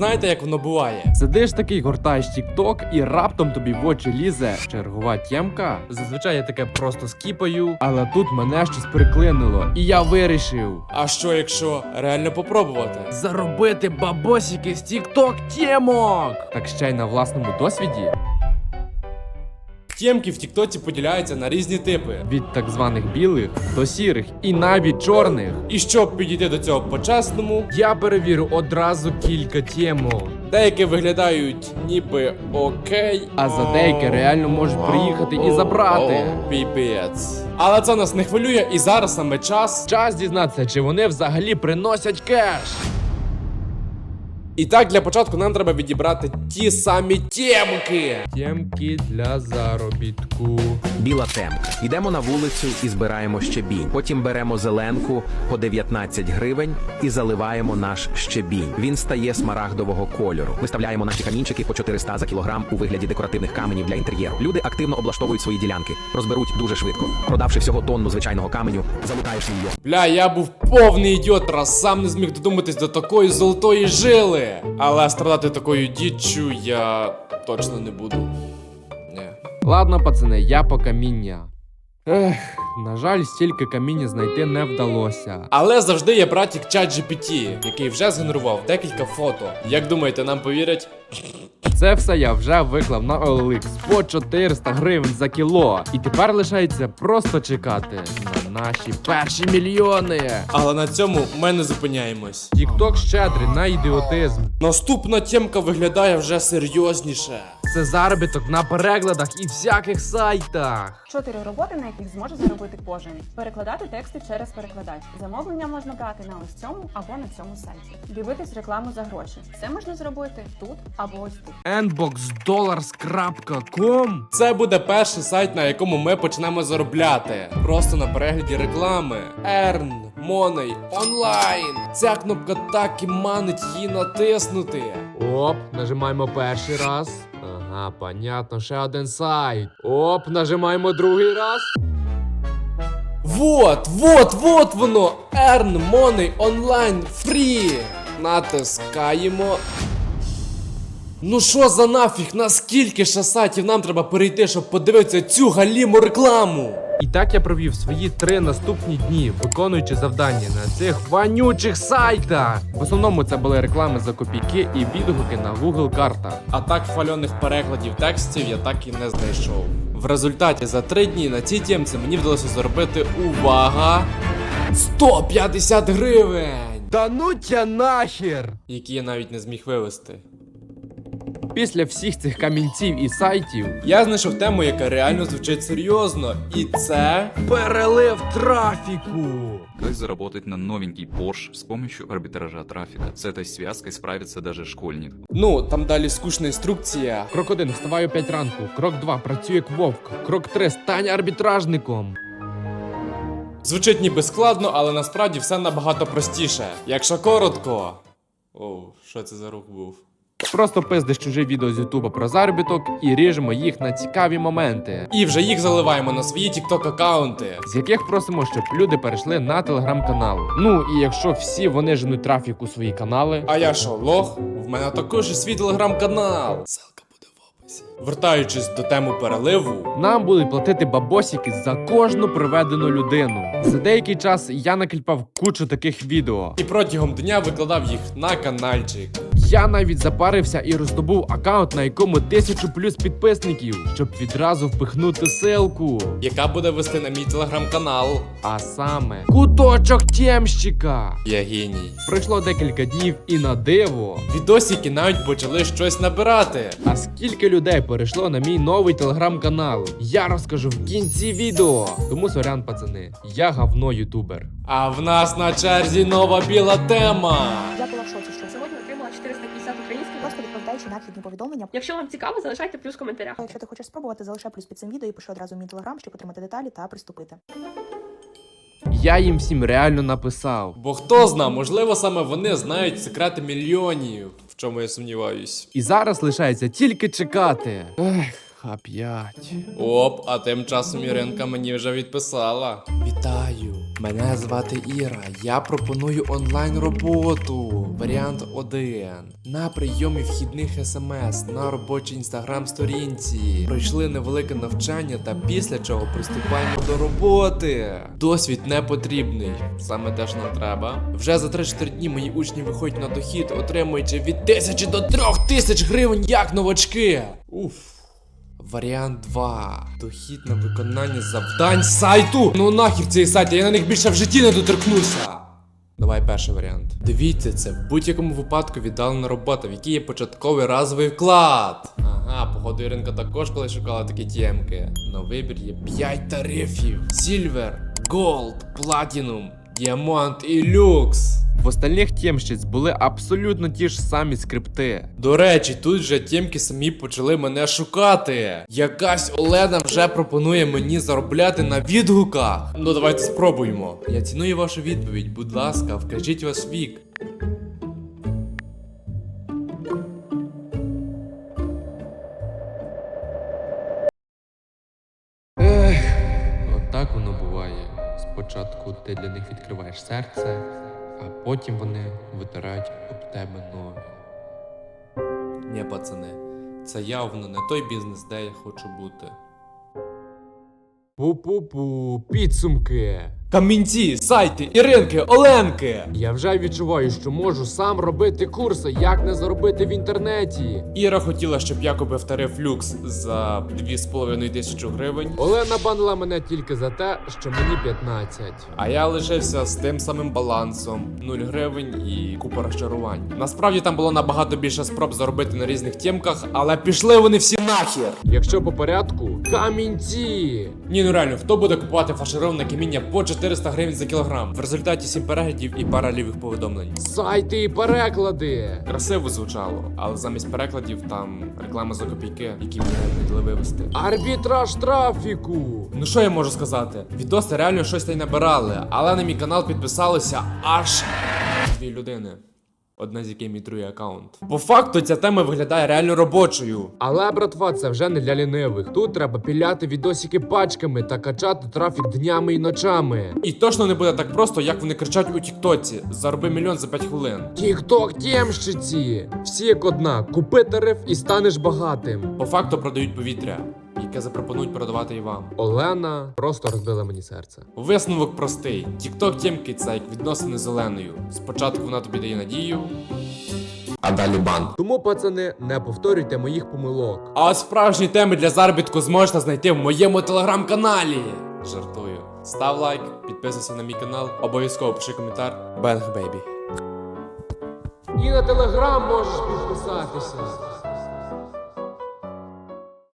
знаєте, як воно буває? Сидиш такий, гортаєш тік-ток, і раптом тобі в очі лізе чергова тємка. Зазвичай я таке просто скіпаю, але тут мене щось приклинило, і я вирішив А що якщо реально попробувати? заробити бабосики з тік-ток тємок! Так ще й на власному досвіді Тємки в Тіктоці поділяються на різні типи. від так званих білих до сірих і навіть чорних. І щоб підійти до цього по-чесному, Я перевірю одразу кілька тємок. деякі виглядають ніби окей, А за деякі реально можуть приїхати і забрати. Піпець. Але це нас не хвилює, і зараз саме час. Час дізнатися, чи вони взагалі приносять кеш. І так, для початку нам треба відібрати ті самі тємки. Тємки для заробітку. Біла темка. Йдемо на вулицю і збираємо щебінь. Потім беремо зеленку по 19 гривень і заливаємо наш щебінь. Він стає смарагдового кольору. Виставляємо наші камінчики по 400 за кілограм у вигляді декоративних каменів для інтер'єру. Люди активно облаштовують свої ділянки, розберуть дуже швидко. Продавши всього тонну звичайного каменю, залутаєш мільйон. Бля, я був повний ідіот, раз сам не зміг додуматись до такої золотої жили. Але страдати такою діччю я точно не буду. Ні. Ладно, пацани, я по каміння. Ех, на жаль, стільки каміння знайти не вдалося. Але завжди є братік ChatGPT, який вже згенерував декілька фото. Як думаєте, нам повірять? Це все я вже виклав на OLX по 400 гривень за кіло. І тепер лишається просто чекати на наші перші мільйони. Але на цьому ми не зупиняємось. Тікток щедрий на ідіотизм. Наступна тімка виглядає вже серйозніше. Це заробіток на перекладах і всяких сайтах. Чотири роботи, на яких зможе заробити кожен. Перекладати тексти через перекладач. Замовлення можна брати на ось цьому або на цьому сайті. Дивитись рекламу за гроші. Це можна зробити тут або ось тут. nboxdollars.com Це буде перший сайт, на якому ми почнемо заробляти. Просто на перегляді реклами. Earn, Money, онлайн. Ця кнопка так і манить її натиснути. Оп, нажимаємо перший раз. Ага, понятно, ще один сайт. Оп, нажимаємо другий раз. Вот, вот, вот воно! Earn Money Online Free! Натискаємо. Ну що за нафіг? Наскільки ще сайтів нам треба перейти, щоб подивитися цю галіму рекламу? І так я провів свої три наступні дні, виконуючи завдання на цих вонючих сайтах. В основному це були реклами за копійки і відгуки на Google картах. А так фальоних перекладів текстів я так і не знайшов. В результаті за три дні на цій тємці мені вдалося заробити увага 150 гривень, Та ну тя нахер! які я навіть не зміг вивести. Після всіх цих камінців і сайтів Я знайшов тему, яка реально звучить серйозно, і це перелив трафіку. Как заработать на новенький Porsche с помощью арбитража трафика? С этой связкой справится даже школьник. ну там далі скучна інструкція. Крок 1. Вставай о 5 ранку. Крок 2. Працюй як вовк. Крок 3. Стань арбітражником. Звучить ніби складно, але насправді все набагато простіше. Якщо коротко. Оу, що це за рух був? Просто пиздиш чуже відео з Ютуба про заробіток і ріжемо їх на цікаві моменти, І вже їх заливаємо на свої TikTok аккаунти. з яких просимо, щоб люди перейшли на телеграм-канал. Ну і якщо всі вони женуть трафік у свої канали, А я що, лох? В мене також є свій телеграм-канал. Ссылка буде в описі. Вертаючись до теми переливу, нам будуть платити бабосики за кожну проведену людину. За деякий час я накліпав кучу таких відео. і протягом дня викладав їх на каналчик. Я навіть запарився і роздобув аккаунт, на якому тисячу плюс підписників, щоб відразу впихнути ссылку. яка буде вести на мій телеграм-канал. А саме куточок тємщика. Я геній. Пройшло декілька днів і на диво. Відосики навіть почали щось набирати. А скільки людей перейшло на мій новий телеграм-канал? Я розкажу в кінці відео. Тому сорян, пацани, я говно ютубер. А в нас на черзі нова біла тема. Вхідні повідомлення. Якщо вам цікаво, залишайте плюс в коментарях. Якщо ти хочеш спробувати, залишай плюс під цим відео і пиши одразу в мій телеграм, щоб отримати деталі та приступити. Я їм всім реально написав. Бо хто зна, можливо, саме вони знають секрети мільйонів, в чому я сумніваюсь. І зараз лишається тільки чекати. Ех, Х5. Оп, а тим часом Іринка мені вже відписала. Вітаю! Мене звати Іра. Я пропоную онлайн роботу. Варіант 1. На прийомі вхідних смс на робочій інстаграм сторінці. Пройшли невелике навчання та після чого приступаємо до роботи. Досвід не потрібний. Саме те, що нам треба. Вже за 3-4 дні мої учні виходять на дохід, отримуючи від 1000 до 3000 гривень як новачки. Уф. Варіант 2. Дохід на виконання завдань сайту. Ну нахер цей сайт, я на них більше в житті не доторкнуся. Давай перший варіант. Дивіться, це в будь-якому випадку віддалена робота, в якій є початковий разовий вклад. Ага, походу Іринка також коли шукала такі тємки. На вибір є 5 тарифів: Silver, Gold, Platinum, Діамант і Люкс. В остальних тємщиць були абсолютно ті ж самі скрипти. До речі, тут вже тємки самі почали мене шукати. Якась Олена вже пропонує мені заробляти на відгуках. Ну давайте спробуємо. Я ціную вашу відповідь. Будь ласка, вкажіть ваш вік. Спочатку ти для них відкриваєш серце, а потім вони витирають об тебе ноги. Ні, пацани, це явно не той бізнес, де я хочу бути. Пу-пу-пу, підсумки. Камінці, сайти, Іринки, Оленки. Я вже відчуваю, що можу сам робити курси, як не заробити в інтернеті. Іра хотіла, щоб я купив тариф люкс за 2,5 тисячі гривень. Олена банила мене тільки за те, що мені 15. А я лишився з тим самим балансом 0 гривень і купа розчарувань. Насправді там було набагато більше спроб заробити на різних тємках, але пішли вони всі нахер. Якщо по порядку, камінці. Ні, ну реально, хто буде купувати фаршироване каміння по 400 гривень за кілограм? В результаті 7 переглядів і пара лівих повідомлень. Сайти і переклади. Красиво звучало, але замість перекладів там реклама за копійки, які мені не дали вивести. Арбітраж трафіку. Ну що я можу сказати? Відоси реально щось та й набирали, але на мій канал підписалося аж дві людини. Одна з яких мій другий аккаунт. По факту ця тема виглядає реально робочою. Але, братва, це вже не для лінивих. Тут треба піляти відосики пачками та качати трафік днями і ночами. І точно не буде так просто, як вони кричать у Тіктоці. Зароби мільйон за 5 хвилин. Тік-ток тємщиці. Всі як одна. Купи тариф і станеш багатим. По факту продають повітря, яке запропонують продавати і вам. Олена просто розбила мені серце. Висновок простий: Тікток тємки це як відносини з Оленою. Спочатку вона тобі дає надію, а далі бан. Тому, пацани, не повторюйте моїх помилок. А ось справжні теми для заробітку зможете знайти в моєму телеграм-каналі. Жартую. Став лайк, підписуйся на мій канал, обов'язково пиши коментар. Бенг бейбі. І на телеграм можеш підписатися.